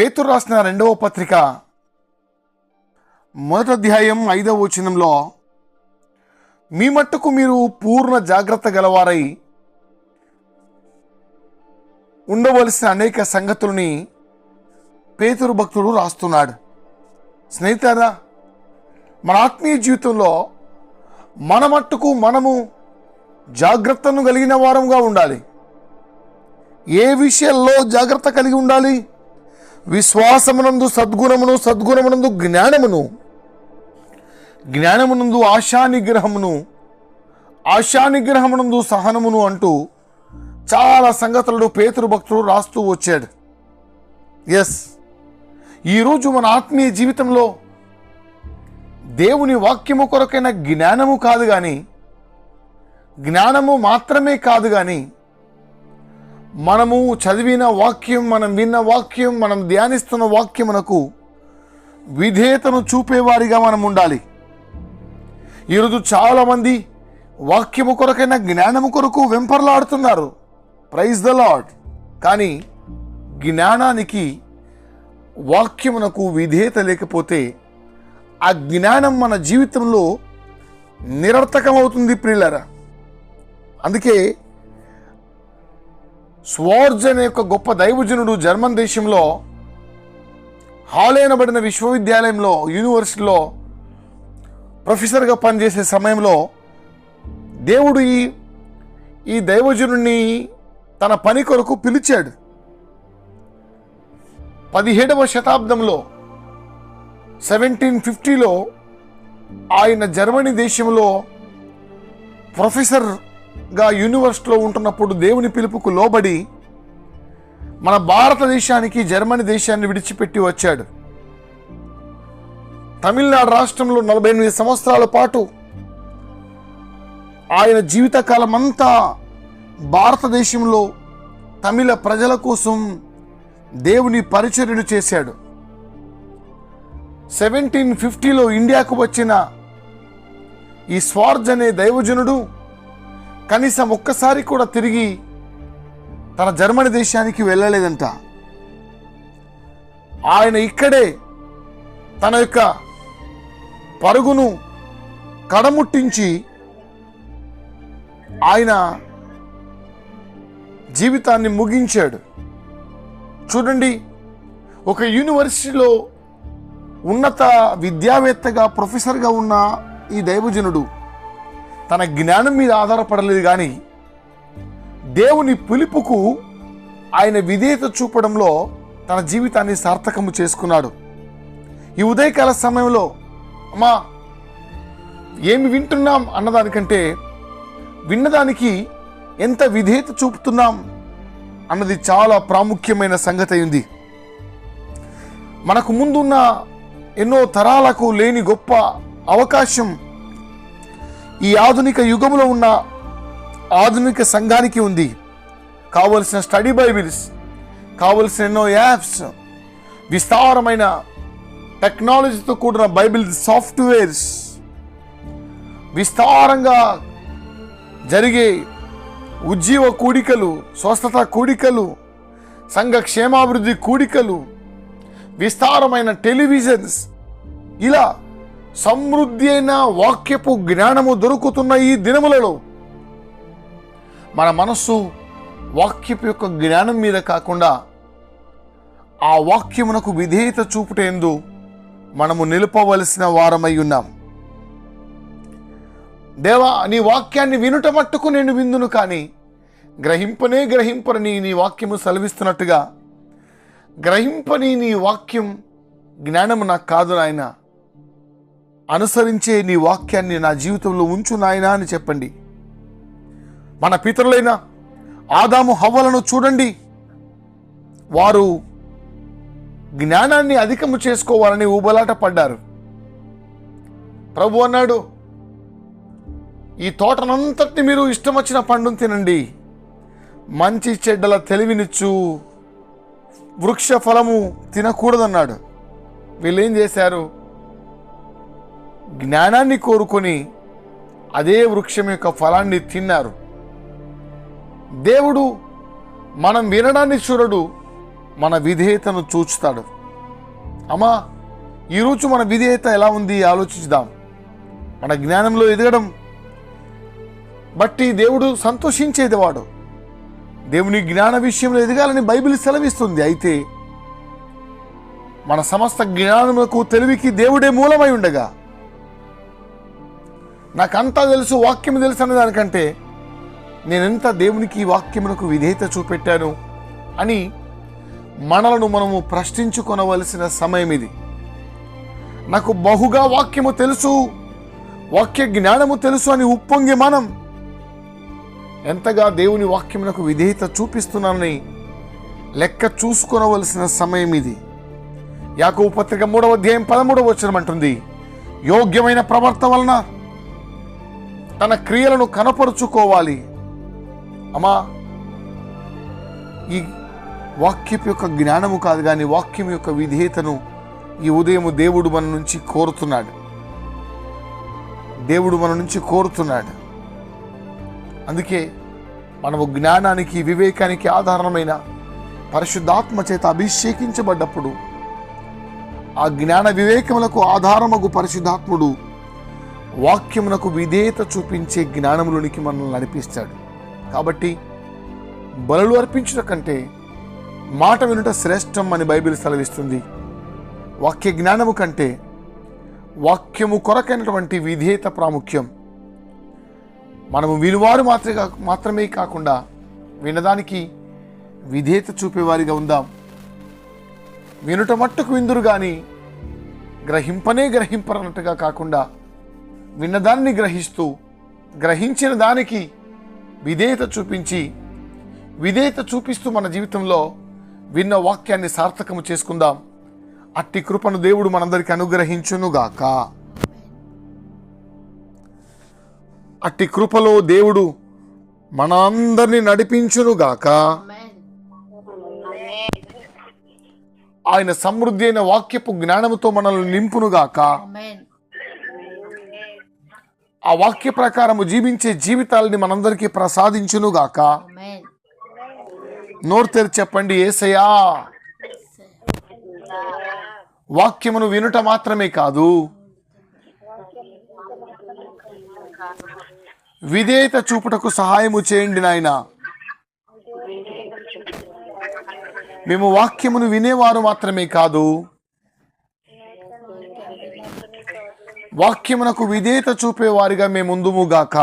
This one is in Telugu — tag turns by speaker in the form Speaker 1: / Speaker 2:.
Speaker 1: పేతురు రాసిన రెండవ పత్రిక మొదటి అధ్యాయం ఐదవ వచనంలో మీ మట్టుకు మీరు పూర్ణ జాగ్రత్త గలవారై ఉండవలసిన అనేక సంగతుల్ని పేతురు భక్తుడు రాస్తున్నాడు. స్నేహితారా మన ఆత్మీయ జీవితంలో మన మట్టుకు మనము జాగ్రత్తను కలిగిన వారంగా ఉండాలి. ఏ విషయాల్లో జాగ్రత్త కలిగి ఉండాలి? విశ్వాసమునందు సద్గుణమును సద్గుణమునందు జ్ఞానమును జ్ఞానమునందు ఆశానిగ్రహమును ఆశానిగ్రహమునందు సహనమును అంటూ చాలా సంగతులను పేతురు భక్తుడు రాస్తూ వచ్చాడు. ఎస్ ఈరోజు మన ఆత్మీయ జీవితంలో దేవుని వాక్యము కొరకైన జ్ఞానము కాదు కానీ జ్ఞానము మాత్రమే కాదు కానీ మనము చదివిన వాక్యం మనం విన్న వాక్యం మనం ధ్యానిస్తున్న వాక్యమునకు విధేయతను చూపేవారిగా మనం ఉండాలి. ఈరోజు చాలామంది వాక్యము కొరకైన జ్ఞానము కొరకు వెంపర్లాడుతున్నారు. ప్రైజ్ ద లాడ్ కానీ జ్ఞానానికి వాక్యమునకు విధేయత లేకపోతే ఆ జ్ఞానం మన జీవితంలో నిరర్థకమవుతుంది ప్రియులరా. అందుకే స్వార్జ్ అనే ఒక గొప్ప దైవజనుడు జర్మన్ దేశంలో హాలేనబడిన విశ్వవిద్యాలయంలో యూనివర్సిటీలో ప్రొఫెసర్గా పనిచేసే సమయంలో దేవుడు ఈ ఈ దైవజనుడిని తన పని కొరకు పిలిచాడు. పదిహేడవ శతాబ్దంలో సెవెంటీన్ ఫిఫ్టీలో ఆయన జర్మనీ దేశంలో ప్రొఫెసర్ గా యూనివర్సిటీలో ఉంటున్నప్పుడు దేవుని పిలుపుకు లోబడి మన భారతదేశానికి జర్మనీ దేశాన్ని విడిచిపెట్టి వచ్చాడు. తమిళనాడు రాష్ట్రంలో నలభై ఎనిమిది సంవత్సరాల పాటు ఆయన జీవితకాలం అంతా భారతదేశంలో తమిళ ప్రజల కోసం దేవుని పరిచర్యలు చేశాడు. సెవెంటీన్ ఫిఫ్టీలో ఇండియాకు వచ్చిన ఈ స్వార్జ్ అనే దైవజనుడు కనీసం ఒక్కసారి కూడా తిరిగి తన జర్మనీ దేశానికి వెళ్ళలేదంట. ఆయన ఇక్కడే తన యొక్క పరుగును కడముట్టించి ఆయన జీవితాన్ని ముగించాడు. చూడండి ఒక యూనివర్సిటీలో ఉన్నత విద్యావేత్తగా ప్రొఫెసర్గా ఉన్న ఈ దైవజనుడు తన జ్ఞానం మీద ఆధారపడలేదు కానీ దేవుని పిలుపుకు ఆయన విధేయత చూపడంలో తన జీవితాన్ని సార్థకము చేసుకున్నాడు. ఈ ఉదయకాల సమయంలో అమ్మా ఏమి వింటున్నాం? అన్నదానికంటే విన్నదానికి ఎంత విధేయత చూపుతున్నాం? అన్నది చాలా ప్రాముఖ్యమైన సంగతి అయింది. మనకు ముందున్న ఎన్నో తరాలకు లేని గొప్ప అవకాశం ఈ ఆధునిక యుగంలో ఉన్న ఆధునిక సంఘానికి ఉంది. కావలసిన స్టడీ బైబిల్స్ కావలసిన ఎన్నో యాప్స్ విస్తారమైన టెక్నాలజీతో కూడిన బైబిల్ సాఫ్ట్వేర్స్ విస్తారంగా జరిగే ఉజ్జీవ కూడికలు స్వస్థత కూడికలు సంఘ క్షేమాభివృద్ధి కూడికలు విస్తారమైన టెలివిజన్స్ ఇలా సమృద్ధి అయిన వాక్యపు జ్ఞానము దొరుకుతున్న ఈ దినములలో మన మనస్సు వాక్యపు యొక్క జ్ఞానం మీద కాకుండా ఆ వాక్యమునకు విధేయత చూపుటేందు మనము నిలుపవలసిన వారమై ఉన్నాం. దేవా నీ వాక్యాన్ని వినుట మట్టుకు నేను విందును కానీ గ్రహింపనే గ్రహింపని నీ వాక్యము సెలవిస్తున్నట్టుగా గ్రహింపని నీ వాక్యం జ్ఞానము నాకు కాదు నాయన. అనుసరించే నీ వాక్యాన్ని నా జీవితంలో ఉంచు నాయనా అని చెప్పండి. మన పితరులైన ఆదాము హవ్వలను చూడండి. వారు జ్ఞానాన్ని అధికము చేసుకోవాలని ఊబలాట పడ్డారు. ప్రభు అన్నాడు ఈ తోటనంతటిని మీరు ఇష్టం వచ్చిన పండును తినండి. మంచి చెడ్డల తెలివినిచ్చు వృక్ష ఫలము తినకూడదన్నాడు. వీళ్ళేం చేశారు? జ్ఞానాన్ని కోరుకొని అదే వృక్షం యొక్క ఫలాన్ని తిన్నారు. దేవుడు మనం వినడాన్ని చూడడు మన విధేయతను చూచుతాడు అమ్మా ఈరోజు మన విధేయత ఎలా ఉంది ఆలోచించుదాం మన జ్ఞానంలో ఎదగడం. బట్టి దేవుడు సంతోషించేది వాడు. దేవుని జ్ఞాన విషయంలో ఎదగాలని బైబిల్ సెలవిస్తుంది. అయితే మన సమస్త జ్ఞానములకు తెలివికి దేవుడే మూలమై ఉండగా నాకంతా తెలుసు వాక్యం తెలుసు అనే దానికంటే నేనెంత దేవునికి వాక్యమునకు విధేయత చూపెట్టాను అని మనలను మనము ప్రశ్నించుకొనవలసిన సమయం ఇది. నాకు బహుగా వాక్యము తెలుసు వాక్య జ్ఞానము తెలుసు అని ఉప్పొంగి మనం ఎంతగా దేవుని వాక్యమునకు విధేయత చూపిస్తున్నానని లెక్క చూసుకొనవలసిన సమయం ఇది. యాకోబు పత్రిక మూడవ అధ్యాయం పదమూడవ వచనం అంటుంది యోగ్యమైన ప్రవర్త వలన తన క్రియలను కనపరుచుకోవాలి. అమ్మా ఈ వాక్యపు యొక్క జ్ఞానము కాదు కానీ వాక్యం యొక్క విధేయతను ఈ ఉదయం దేవుడు మన నుంచి కోరుతున్నాడు. దేవుడు మన నుంచి కోరుతున్నాడు. అందుకే మనము జ్ఞానానికి వివేకానికి ఆధారమైన పరిశుద్ధాత్మ చేత అభిషేకించబడ్డప్పుడు ఆ జ్ఞాన వివేకములకు ఆధారమగు పరిశుద్ధాత్ముడు వాక్యమునకు విధేయత చూపించే జ్ఞానములోనికి మనల్ని నడిపిస్తాడు. కాబట్టి బలులు అర్పించడం కంటే మాట వినుట శ్రేష్టం అని బైబిల్ సెలవిస్తుంది. వాక్య జ్ఞానము కంటే వాక్యము కొరకైనటువంటి విధేయత ప్రాముఖ్యం. మనము వినువారు మాత్రమే మాత్రమే కాకుండా వినదానికి విధేయత చూపేవారిగా ఉందాం. వినుట మట్టుకు విందురు కానీ గ్రహింపనే గ్రహింపరన్నట్టుగా కాకుండా విన్నదాన్ని గ్రహిస్తూ గ్రహించిన దానికి విధేయత చూపించి విధేయత చూపిస్తూ మన జీవితంలో విన్న వాక్యాన్ని సార్థకము చేసుకుందాం. అట్టి కృపను దేవుడు మనందరికి అనుగ్రహించునుగాక. అట్టి కృపలో దేవుడు మనందరినీ నడిపించునుగాక. ఆయన సమృద్ధి అయిన వాక్యపు జ్ఞానముతో మనల్ని నింపునుగాక. ఆ వాక్య ప్రకారము జీవించే జీవితాలని మనందరికీ ప్రసాదించునుగాక. నోరు తెరిచి చెప్పండి ఏసయ్యా. వాక్యమును వినుట మాత్రమే కాదు విధేయత చూపుటకు సహాయము చేయండి నాయన. మేము వాక్యమును వినేవారు మాత్రమే కాదు వాక్యమునకు విధేయత చూపేవారిగా మేము ముందుముగాక